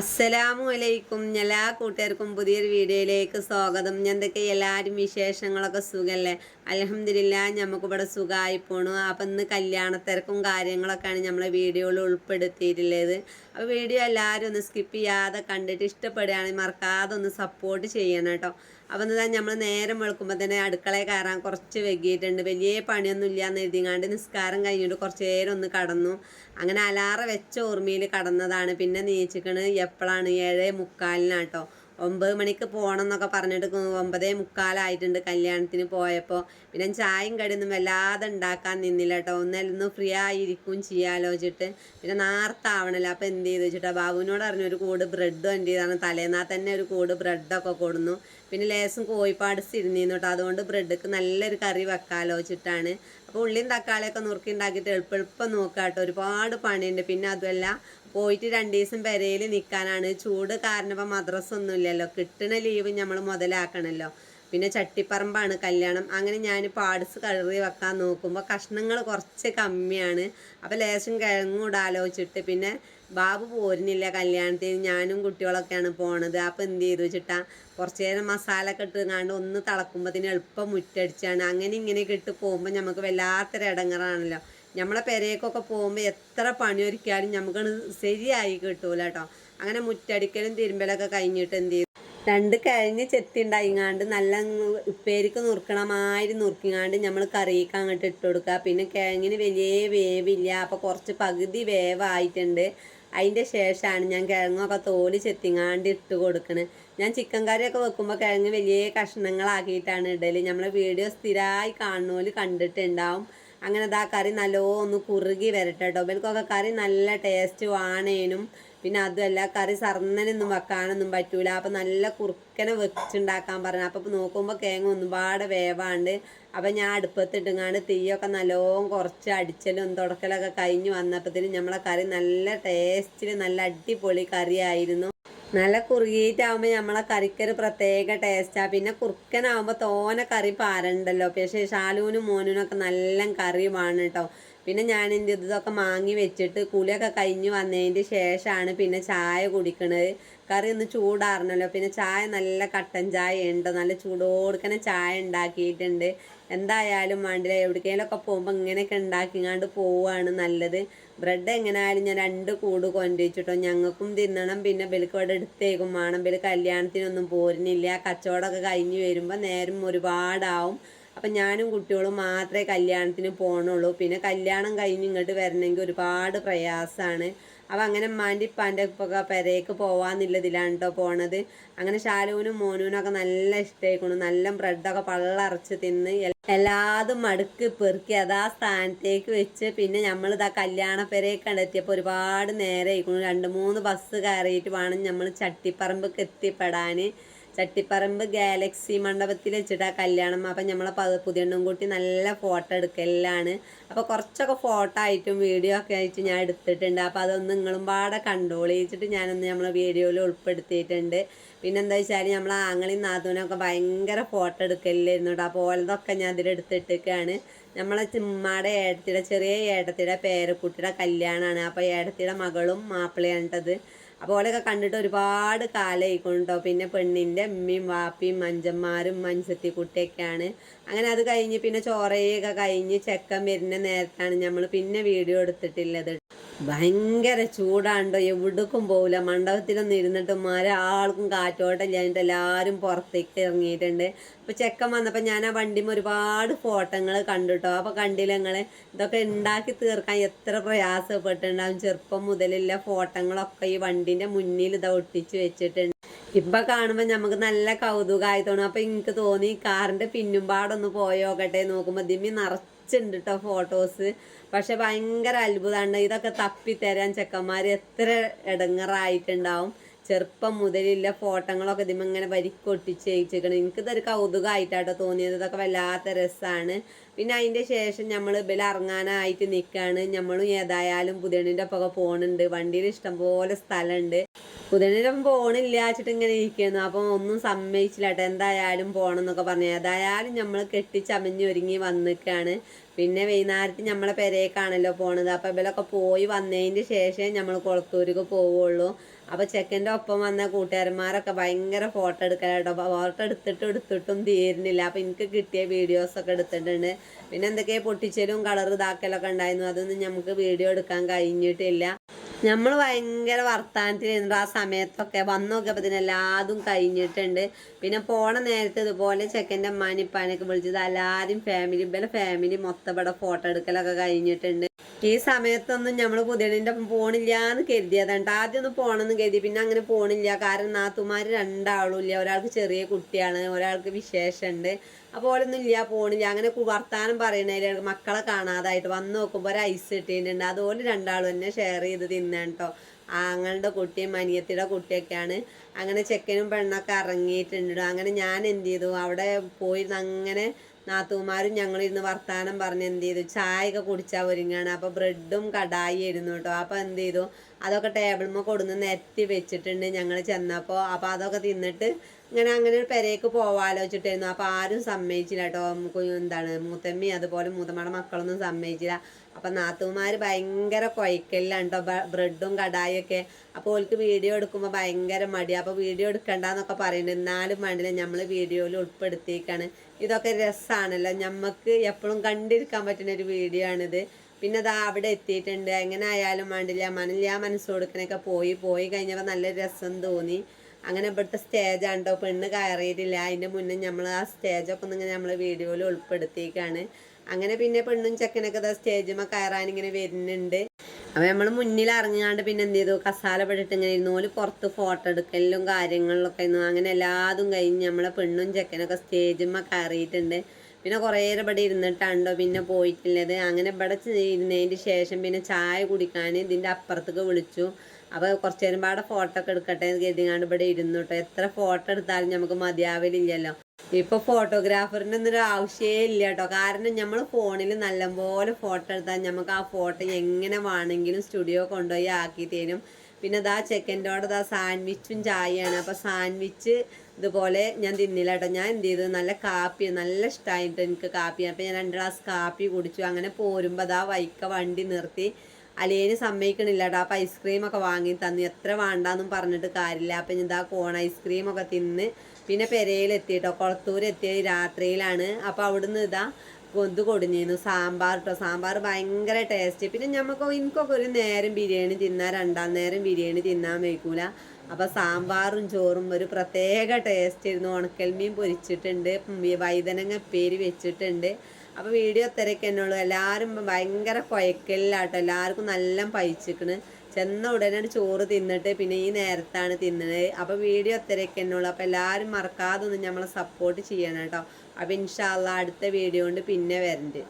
അസ്സലാമു അലൈക്കും എല്ലാ കൂട്ടുകാർക്കും പുതിയൊരു വീഡിയോയിലേക്ക് സ്വാഗതം. എന്തൊക്കെ എല്ലാവരും വിശേഷങ്ങളൊക്കെ സുഖമല്ലേ അലഹമില്ല നമുക്കിവിടെ സുഖമായി പോണു. അപ്പം ഇന്ന് കല്യാണത്തിരക്കും കാര്യങ്ങളൊക്കെയാണ് നമ്മളെ വീഡിയോയിൽ ഉൾപ്പെടുത്തിയിട്ടുള്ളത്. അപ്പോൾ വീഡിയോ എല്ലാവരും ഒന്ന് സ്കിപ്പ് ചെയ്യാതെ കണ്ടിട്ട് ഇഷ്ടപ്പെടുകയാണെങ്കിൽ മറക്കാതെ ഒന്ന് സപ്പോർട്ട് ചെയ്യണം കേട്ടോ. അപ്പം എന്താ നമ്മൾ നേരം വെളുക്കുമ്പോൾ തന്നെ അടുക്കളയിൽ കയറാൻ കുറച്ച് വൈകിയിട്ടുണ്ട്. വലിയ പണിയൊന്നും ഇല്ല എന്ന് എഴുതിങ്ങാണ്ട് നിസ്കാരം കഴിഞ്ഞിട്ട് കുറച്ച് നേരം ഒന്ന് കടന്നു. അങ്ങനെ അലാറ വെച്ച ഓർമ്മയിൽ കടന്നതാണ്. പിന്നെ നീച്ചിക്കണ് എപ്പോഴാണ് ഏഴേ മുക്കാലിനാട്ടോ ഒമ്പത് മണിക്ക് പോകണം എന്നൊക്കെ പറഞ്ഞിട്ട് ഒമ്പതേ മുക്കാലായിട്ടുണ്ട് കല്യാണത്തിന് പോയപ്പോൾ പിന്നെ ചായയും കടിയൊന്നും വല്ലാതെ ഉണ്ടാക്കാൻ നിന്നില്ല കേട്ടോ ഒന്നൊന്ന് ഫ്രീ ആയിരിക്കും ചെയ്യാലോചിച്ചിട്ട് പിന്നെ നേർത്താവണല്ലോ അപ്പോൾ എന്ത് ചെയ്തു വെച്ചിട്ടാ? ബാബുവിനോട് പറഞ്ഞു ഒരു കൂട് ബ്രെഡും എന്റെ ചെയ്താണ് തലേന്നാ തന്നെ ഒരു കൂട് ബ്രെഡൊക്കെ കൊടുന്നു. പിന്നെ ലേസും കോഴിപ്പാട് ഇരുന്നിരുന്നു കേട്ടോ. അതുകൊണ്ട് ബ്രെഡ്ക്ക് നല്ലൊരു കറി വെക്കാലോ വെച്ചിട്ടാണ്. അപ്പോൾ ഉള്ളിയും തക്കാളിയൊക്കെ നുറുക്കി ഉണ്ടാക്കിയിട്ട് എളുപ്പം എളുപ്പം നോക്കാം കേട്ടോ ഒരുപാട് പണിയുണ്ട്. പിന്നെ അതുമല്ല പോയിട്ട് രണ്ട് ദിവസം പെരയിൽ നിൽക്കാനാണ് ചൂട് കാരണം ഇപ്പം ഒന്നും ഇല്ലല്ലോ കിട്ടുന്ന ലീവ് നമ്മൾ മുതലാക്കണമല്ലോ പിന്നെ ചട്ടിപ്പറമ്പാണ് കല്യാണം. അങ്ങനെ ഞാൻ പാട്സ് കഴുകി വെക്കാൻ നോക്കുമ്പോൾ കഷ്ണങ്ങൾ കുറച്ച് കമ്മിയാണ്. അപ്പോൾ ലേശം കിഴങ്ങൂടെ ആലോചിച്ചിട്ട് പിന്നെ ബാബു പോരുന്നില്ല കല്യാണത്തിന്. ഞാനും കുട്ടികളൊക്കെയാണ് പോണത്. അപ്പോൾ എന്ത് ചെയ്തു വെച്ചിട്ടാ കുറച്ച് നേരം മസാല ഒക്കെ ഒന്ന് തിളക്കുമ്പോഴത്തേന് എളുപ്പം മുറ്റടിച്ചാണ്. അങ്ങനെ ഇങ്ങനെയൊക്കെ ഇട്ട് പോകുമ്പോൾ നമുക്ക് വല്ലാത്തൊരു ഇടങ്ങറാണല്ലോ നമ്മളെ പെരേക്കൊക്കെ പോകുമ്പോൾ എത്ര പണി ഒരുക്കിയാലും നമുക്ക് ശരിയായി കിട്ടൂല കേട്ടോ അങ്ങനെ മുറ്റടിക്കലും തിരുമ്പലൊക്കെ കഴിഞ്ഞിട്ട് എന്ത് ചെയ്തു? രണ്ട് കഴിഞ്ഞ് ചെത്തി ഉണ്ടായിങ്ങാണ്ട് നല്ല ഉപ്പേരിക്ക് നുറുക്കണമാതിരി നുറുക്കിങ്ങാണ്ട് നമ്മൾ കറിക്ക് അങ്ങോട്ട് ഇട്ട് കൊടുക്കുക. പിന്നെ കിഴങ്ങിന് വലിയ വേവില്ല. അപ്പോൾ കുറച്ച് പകുതി വേവായിട്ടുണ്ട്. അതിന്റെ ശേഷമാണ് ഞാൻ കിഴങ്ങൊക്കെ തോൽ ചെത്തിങ്ങാണ്ട് ഇട്ട് കൊടുക്കണത് ഞാൻ ചിക്കൻ കറിയൊക്കെ വെക്കുമ്പോൾ കിഴങ്ങ് വലിയ കഷ്ണങ്ങളാക്കിയിട്ടാണ് ഇടൽ നമ്മളെ വീഡിയോ സ്ഥിരമായി കാണുന്നോൽ കണ്ടിട്ടുണ്ടാവും. അങ്ങനെ ഇതാ കറി നല്ലോന്ന് കുറുകി വരട്ടെ കേട്ടോ ഇവർക്കൊക്കെ കറി നല്ല ടേസ്റ്റ് വാണേനും പിന്നെ അതുമല്ല കറി സർന്നനൊന്നും വെക്കാനൊന്നും പറ്റൂല. അപ്പം നല്ല കുറുക്കനെ വെച്ചുണ്ടാക്കാൻ പറഞ്ഞു അപ്പം നോക്കുമ്പോൾ കേങ്ങ ഒന്നുപാടെ വേവാണ്ട്. അപ്പം ഞാൻ അടുപ്പത്തിട്ടുങ്ങാണ്ട് തീയൊക്കെ നല്ലോണം കുറച്ച് അടിച്ചലും തുടക്കലൊക്കെ കഴിഞ്ഞ് വന്നപ്പോഴത്തേനും നമ്മളെ കറി നല്ല ടേസ്റ്റിൽ നല്ല അടിപൊളി കറിയായിരുന്നു. നല്ല കുറുകിയിട്ടാകുമ്പോൾ നമ്മളെ കറിക്കൊരു പ്രത്യേക ടേസ്റ്റാണ് പിന്നെ കുറുക്കനാകുമ്പോൾ തോനെ കറി പാരണ്ടല്ലോ. പക്ഷേ ഷാലൂനും മോനുനൊക്കെ നല്ല കറി വേണം കേട്ടോ പിന്നെ ഞാൻ എന്റെ ഇതൊക്കെ മാങ്ങി വെച്ചിട്ട് കുളിയൊക്കെ കഴിഞ്ഞ് വന്നതിന്റെ ശേഷമാണ് പിന്നെ ചായ കുടിക്കണത്. കറി ഒന്ന് ചൂടാറണല്ലോ. പിന്നെ ചായ നല്ല കട്ടൻ ചായ ഉണ്ട് നല്ല ചൂടോടുക്കനെ ചായ ഉണ്ടാക്കിയിട്ടുണ്ട്. എന്തായാലും വേണ്ടില്ല. എവിടേക്കെങ്കിലുമൊക്കെ പോകുമ്പോൾ ഇങ്ങനെയൊക്കെ ഉണ്ടാക്കിങ്ങാണ്ട് പോവുകയാണ് നല്ലത്. ബ്രെഡ് എങ്ങനെയായാലും ഞാൻ രണ്ട് കൂട് കൊണ്ടുവച്ചിട്ടോ. ഞങ്ങൾക്കും തിന്നണം. പിന്നെ ബലിക്ക് ഇവിടെ എടുത്തേക്കും വേണം. ബലി കല്യാണത്തിനൊന്നും പോരുന്നില്ല. കച്ചവടമൊക്കെ കഴിഞ്ഞ് വരുമ്പോൾ നേരം ഒരുപാടാവും. അപ്പം ഞാനും കുട്ടികളും മാത്രമേ കല്യാണത്തിന് പോകണുള്ളൂ പിന്നെ കല്യാണം കഴിഞ്ഞ് ഇങ്ങോട്ട് വരണമെങ്കിൽ ഒരുപാട് പ്രയാസമാണ്. അപ്പം അങ്ങനെ ഉമ്മാന്റെ ഇപ്പാന്റെ ഒക്കെ പെരേക്ക് പോവാന്നുള്ളതിലാണ് കേട്ടോ പോണത്. അങ്ങനെ ശാലുവിനും മോനുവിനും ഒക്കെ നല്ല ഇഷ്ടമായിക്കണു നല്ല ബ്രെഡൊക്കെ പള്ളറച്ച് തിന്ന് എല്ലാതും മടുക്ക് പെറുക്കി അതാ സ്ഥാനത്തേക്ക് വെച്ച് പിന്നെ നമ്മളിതാ കല്യാണ പെരേക്ക് കണ്ടെത്തിയപ്പോൾ ഒരുപാട് നേരം ആയിക്കണു രണ്ട് മൂന്ന് ബസ് കയറിയിട്ട് വേണം നമ്മൾ ചട്ടിപ്പറമ്പൊക്കെ എത്തിപ്പെടാൻ ചട്ടിപ്പറമ്പ് ഗാലക്സി മണ്ഡപത്തിൽ വെച്ചിട്ടാ കല്യാണം. അപ്പം നമ്മളെ പുതിയണ്ണും കൂട്ടി നല്ല ഫോട്ടോ എടുക്കലാണ് അപ്പോൾ കുറച്ചൊക്കെ ഫോട്ടോ ആയിട്ടും വീഡിയോ ഒക്കെ ആയിട്ട് ഞാൻ എടുത്തിട്ടുണ്ട്. അപ്പോൾ അതൊന്ന് നിങ്ങളും പാടെ കണ്ടോളിച്ചിട്ട് ഞാനൊന്ന് നമ്മളെ വീഡിയോയിൽ ഉൾപ്പെടുത്തിയിട്ടുണ്ട്. പിന്നെ എന്താ വെച്ചാൽ നമ്മളെ ആങ്ങളെയും നാത്തൂനൊക്കെ ഭയങ്കര ഫോട്ടോ എടുക്കലായിരുന്നു കേട്ടോ അപ്പോൾ ഓലതൊക്കെ ഞാൻ അതിലെടുത്തിട്ടൊക്കെയാണ് നമ്മളെ ചിമ്മാടെ ഏടത്തിയുടെ ചെറിയ ഏടത്തിയുടെ പേരക്കുട്ടിയുടെ കല്യാണമാണ് അപ്പോൾ ഏടത്തിയുടെ മകളും മാപ്പിളയാണിട്ടത്. അപ്പോൾ ഓലൊക്കെ കണ്ടിട്ട് ഒരുപാട് കാലമായിക്കൊണ്ടോ പിന്നെ പെണ്ണിന്റെ അമ്മയും വാപ്പിയും മഞ്ചന്മാരും മഞ്ചത്തി കുട്ടിയൊക്കെയാണ് അങ്ങനെ അത് കഴിഞ്ഞ് പിന്നെ ചോറയൊക്കെ കഴിഞ്ഞ് ചെക്കൻ വരുന്ന നേരത്താണ് നമ്മൾ പിന്നെ വീഡിയോ എടുത്തിട്ടുള്ളത് ഭയങ്കര ചൂടാണ്ടോ? എവിടേക്കും പോകില്ല മണ്ഡപത്തിലൊന്നും ഇരുന്നിട്ട് ഒരാൾക്കും കാറ്റോട്ടമില്ലാഞ്ഞിട്ട് എല്ലാവരും പുറത്തേക്ക് ഇറങ്ങിയിട്ടുണ്ട്. അപ്പോൾ ചെക്കൻ വന്നപ്പോൾ ഞാൻ ആ വണ്ടിമ ഒരുപാട് ഫോട്ടോകൾ കണ്ടു കേട്ടോ അപ്പോൾ കണ്ടില്ല ഇതൊക്കെ ഉണ്ടാക്കി തീർക്കാൻ എത്ര പ്രയാസപ്പെട്ടിട്ടുണ്ടാവും. ചെറുപ്പം മുതലുള്ള ഫോട്ടോകളൊക്കെ ഈ വണ്ടീന്റെ മുന്നിൽ ഇത് ഒട്ടിച്ച് വെച്ചിട്ടുണ്ട്. ഇപ്പൊ കാണുമ്പോൾ നമുക്ക് നല്ല കൗതുകമായി തോന്നും അപ്പൊ എനിക്ക് തോന്നി കാറിന്റെ പിന്നുംപാടൊന്ന് പോയോക്കട്ടെ നോക്കുമ്പോൾ ദിമ്മി നിറച്ചുണ്ട് കേട്ടോ ഫോട്ടോസ് പക്ഷെ ഭയങ്കര അത്ഭുതമാണ് ഇതൊക്കെ തപ്പിത്തരാൻ ചെക്കന്മാർ എത്ര ഇടങ്ങറായിട്ടുണ്ടാവും. ചെറുപ്പം മുതലുള്ള ഫോട്ടോകളൊക്കെ ഇതിമ ഇങ്ങനെ വരിക്കൊട്ടിച്ച് ജയിച്ചേക്കണം എനിക്കിതൊരു കൗതുകമായിട്ടാട്ടോ തോന്നിയത്. ഇതൊക്കെ വല്ലാത്ത രസമാണ് പിന്നെ അതിന്റെ ശേഷം നമ്മൾ ഇതിൽ ഇറങ്ങാനായിട്ട് നിൽക്കുകയാണ് നമ്മളും ഏതായാലും പുതിയണ്ണിന്റെ ഒപ്പമൊക്കെ പോകുന്നുണ്ട് വണ്ടിയിൽ ഇഷ്ടംപോലെ സ്ഥലമുണ്ട് പുതിയണ്ണിന്റെ ഒപ്പം പോകണില്ല വെച്ചിട്ട് ഇങ്ങനെ ഇരിക്കുന്നു അപ്പം ഒന്നും സമ്മതിച്ചില്ല കേട്ടോ എന്തായാലും പോകണം എന്നൊക്കെ പറഞ്ഞു. ഏതായാലും നമ്മൾ കെട്ടിച്ചമഞ്ഞ് ഒരുങ്ങി വന്നിക്കാണ്. പിന്നെ വൈകുന്നേരത്ത് നമ്മളെ പെരേക്കാണല്ലോ പോണത്. അപ്പം ഇവലൊക്കെ പോയി വന്നതിന്റെ ശേഷമേ നമ്മൾ കുളത്തൂർക്ക് പോവുള്ളൂ. അപ്പോൾ ചെക്കന്റെ ഒപ്പം വന്ന കൂട്ടുകാരന്മാരൊക്കെ ഭയങ്കര ഫോട്ടോ എടുക്കലാട്ടോ ഫോട്ടോ എടുത്തിട്ട് എടുത്തിട്ടും തീരുന്നില്ല. അപ്പോൾ എനിക്ക് കിട്ടിയ വീഡിയോസൊക്കെ എടുത്തിട്ടുണ്ട്. പിന്നെ എന്തൊക്കെയോ പൊട്ടിച്ചലും കളർ ഇതാക്കലൊക്കെ ഉണ്ടായിരുന്നു. അതൊന്നും നമുക്ക് വീഡിയോ എടുക്കാൻ കഴിഞ്ഞിട്ടില്ല. നമ്മൾ ഭയങ്കര വർത്താനത്തിലിരുന്നു ആ സമയത്തൊക്കെ വന്നു നോക്കിയപ്പോൾ ഇതിനെല്ലാതും കഴിഞ്ഞിട്ടുണ്ട്. പിന്നെ പോണ നേരത്തെ ഇതുപോലെ ചെക്കന്റെ അമ്മാനിപ്പാനൊക്കെ വിളിച്ചത് എല്ലാവരും ഫാമിലി ഇവരെ ഫാമിലി മൊത്തം ഇവിടെ ഫോട്ടോ എടുക്കലൊക്കെ കഴിഞ്ഞിട്ടുണ്ട്. ഈ സമയത്തൊന്നും നമ്മൾ പുതിയണിന്റെ ഒപ്പം പോണില്ല എന്ന് കരുതിയതാണ് ആദ്യം ഒന്ന് പോകണമെന്ന് കരുതി. പിന്നെ അങ്ങനെ പോണില്ല. കാരണം നാത്തുമാർ രണ്ടാളും ഇല്ല. ഒരാൾക്ക് ചെറിയ കുട്ടിയാണ്. ഒരാൾക്ക് വിശേഷമുണ്ട് അപ്പോൾ ഓലൊന്നും ഇല്ല പോണില്ല. അങ്ങനെ വർത്താനം പറയണതിൽ മക്കളെ കാണാതായിട്ട് വന്ന് നോക്കുമ്പോൾ ഒരു ഐസ് കിട്ടിയിട്ടുണ്ട് അതുപോലെ രണ്ടാളും തന്നെ ഷെയർ ചെയ്ത് തിന്നാണ് കേട്ടോ ആങ്ങളുടെ കുട്ടിയും അനിയത്തിയുടെ കുട്ടിയൊക്കെയാണ്. അങ്ങനെ ചെക്കനും പെണ്ണൊക്കെ ഇറങ്ങിയിട്ടുണ്ട് അങ്ങനെ ഞാൻ എന്ത് ചെയ്തു? അവിടെ പോയിരുന്ന് അങ്ങനെ നാത്തൂമാരും ഞങ്ങളിരുന്ന് വർത്താനം പറഞ്ഞ് എന്ത് ചെയ്തു? ചായയൊക്കെ കുടിച്ചാൽ ഒരുങ്ങാണ്. അപ്പോൾ ബ്രെഡും കടായി ആയിരുന്നു കേട്ടോ. അപ്പോൾ എന്ത് ചെയ്തു? അതൊക്കെ ടേബിൾമ കൊടുന്ന് നിരത്തി വെച്ചിട്ടുണ്ട് ഞങ്ങൾ ചെന്നപ്പോൾ അപ്പോൾ അതൊക്കെ തിന്നിട്ട് ഇങ്ങനെ അങ്ങനെ ഒരു പെരേക്ക് പോവാലോ വെച്ചിട്ടായിരുന്നു അപ്പോൾ ആരും സമ്മതിച്ചില്ല കേട്ടോ എന്താണ് മൂത്തമ്മി അതുപോലെ മൂത്തമ്മയുടെ മക്കളൊന്നും സമ്മതിച്ചില്ല. അപ്പം നാത്തുമാർ ഭയങ്കര കുഴക്കലിലാണ് കേട്ടോ ബ്രെഡും കടായൊക്കെ. അപ്പോൾ ഓൾക്ക് വീഡിയോ എടുക്കുമ്പോൾ ഭയങ്കര മടി അപ്പോൾ വീഡിയോ എടുക്കണ്ടെന്നൊക്കെ പറയുന്നുണ്ട് എന്നാലും വേണ്ടില്ല നമ്മൾ വീഡിയോയിൽ ഉൾപ്പെടുത്തിയേക്കാണ്. ഇതൊക്കെ രസമാണല്ലോ നമുക്ക് എപ്പോഴും കണ്ടിരിക്കാൻ പറ്റുന്ന ഒരു വീഡിയോ ആണിത്. പിന്നെ അതാ അവിടെ എത്തിയിട്ടുണ്ട്. എങ്ങനെ ആയാലും വേണ്ടില്ല. മണില്ല മനസ്സ് കൊടുക്കണൊക്കെ പോയി. പോയി കഴിഞ്ഞപ്പോൾ നല്ല രസം തോന്നി. അങ്ങനെ ഇവിടുത്തെ സ്റ്റേജ് ആണ്ടോ? പെണ്ണ് കയറിയിട്ടില്ല. അതിന്റെ മുന്നേ നമ്മൾ ആ സ്റ്റേജൊക്കെ ഇങ്ങനെ നമ്മൾ വീഡിയോയിൽ ഉൾപ്പെടുത്തിയേക്കാണ്. അങ്ങനെ പിന്നെ പെണ്ണും ചെക്കനൊക്കെ ദാ സ്റ്റേജുമ്മ കയറാൻ ഇങ്ങനെ വരുന്നുണ്ട്. അപ്പോൾ നമ്മൾ മുന്നിൽ ഇറങ്ങാണ്ട് പിന്നെ എന്ത് ചെയ്തു? കസാല പെട്ടിട്ട് ഇങ്ങനെ ഇരുന്നു. ഓൽ പുറത്ത് ഫോട്ടോ എടുക്കലും കാര്യങ്ങളിലൊക്കെ ഇരുന്നു അങ്ങനെ എല്ലാതും കഴിഞ്ഞ് നമ്മളെ പെണ്ണും ചെക്കനൊക്കെ സ്റ്റേജുമ്മ കയറിയിട്ടുണ്ട്. പിന്നെ കുറേ നേരം ഇവിടെ ഇരുന്നിട്ടാണ്ടോ പിന്നെ പോയിട്ടുള്ളത് അങ്ങനെ ഇവിടെ ഇരുന്നതിന് ശേഷം പിന്നെ ചായ കുടിക്കാൻ ഇതിന്റെ അപ്പുറത്തേക്ക് വിളിച്ചു. അപ്പോൾ കുറച്ച് നേരം പാടെ ഫോട്ടോ ഒക്കെ എടുക്കട്ടെ എന്ന് കരുതിങ്ങാണ്ട് ഇവിടെ ഇരുന്നു എത്ര ഫോട്ടോ എടുത്താലും നമുക്ക് മതിയാവലില്ലല്ലോ. ഇപ്പൊ ഫോട്ടോഗ്രാഫറിന്റെ ഒന്നും ഒരു ആവശ്യമേ ഇല്ല കേട്ടോ കാരണം നമ്മൾ ഫോണിൽ നല്ലപോലെ ഫോട്ടോ എടുത്താൽ നമുക്ക് ആ ഫോട്ടോ എങ്ങനെ വേണമെങ്കിലും സ്റ്റുഡിയോ കൊണ്ടുപോയി ആക്കി തരും പിന്നെ അതാ ചെക്കന്റെ ദാ സാൻഡ്വിച്ചും ചായയാണ്. അപ്പോൾ സാൻഡ്വിച്ച് ഇതുപോലെ ഞാൻ തിന്നില്ല കേട്ടോ ഞാൻ എന്ത് ചെയ്തു? നല്ല കാപ്പി നല്ല ഇഷ്ടമായിട്ട് എനിക്ക് കാപ്പി. അപ്പോൾ ഞാൻ രണ്ട് ഗ്ലാസ് കാപ്പി കുടിച്ചു. അങ്ങനെ പോരുമ്പോൾ അതാ വൈക്ക വണ്ടി നിർത്തി. അലേന് സമ്മതിക്കണില്ല കേട്ടോ അപ്പം ഐസ്ക്രീമൊക്കെ വാങ്ങി തന്നു. എത്ര വേണ്ടാന്നും പറഞ്ഞിട്ട് കാര്യമില്ല. അപ്പം ഇതാ കോൺ ഐസ്ക്രീമൊക്കെ തിന്ന് പിന്നെ പെരയിലെത്തി കേട്ടോ കുളത്തൂർ എത്തിയ രാത്രിയിലാണ്. അപ്പോൾ അവിടുന്ന് ഇതാ കൊന്ത് കൊടിഞ്ഞിരുന്നു സാമ്പാർ കേട്ടോ സാമ്പാർ ഭയങ്കര ടേസ്റ്റ് പിന്നെ നമുക്ക് എനിക്കൊക്കെ ഒരു നേരം ബിരിയാണി തിന്നാൽ രണ്ടാം നേരം ബിരിയാണി തിന്നാൻ വയ്ക്കൂല അപ്പോൾ സാമ്പാറും ചോറും ഒരു പ്രത്യേക ടേസ്റ്റ് ആയിരുന്നു. ഉണക്കൽമീൻ പൊരിച്ചിട്ടുണ്ട്. വൈതനങ്ങ പേര് വെച്ചിട്ടുണ്ട്. അപ്പോൾ വീഡിയോ തിരക്ക് എന്നുള്ളൂ എല്ലാവരും ഭയങ്കര കുഴക്കലിലാട്ടോ എല്ലാവർക്കും നല്ല പഴിച്ചിക്കണ്. ചെന്ന ഉടനെ ചോറ് തിന്നിട്ട് പിന്നെ ഈ നേരത്താണ് തിന്നത് അപ്പോൾ വീഡിയോ തിരക്ക് എന്നുള്ളൂ അപ്പോൾ എല്ലാവരും മറക്കാതെ ഒന്ന് നമ്മളെ സപ്പോർട്ട് ചെയ്യണം കേട്ടോ. അപ്പോൾ ഇൻഷാല്ല അടുത്ത വീഡിയോ കൊണ്ട് പിന്നെ വരണ്ട്.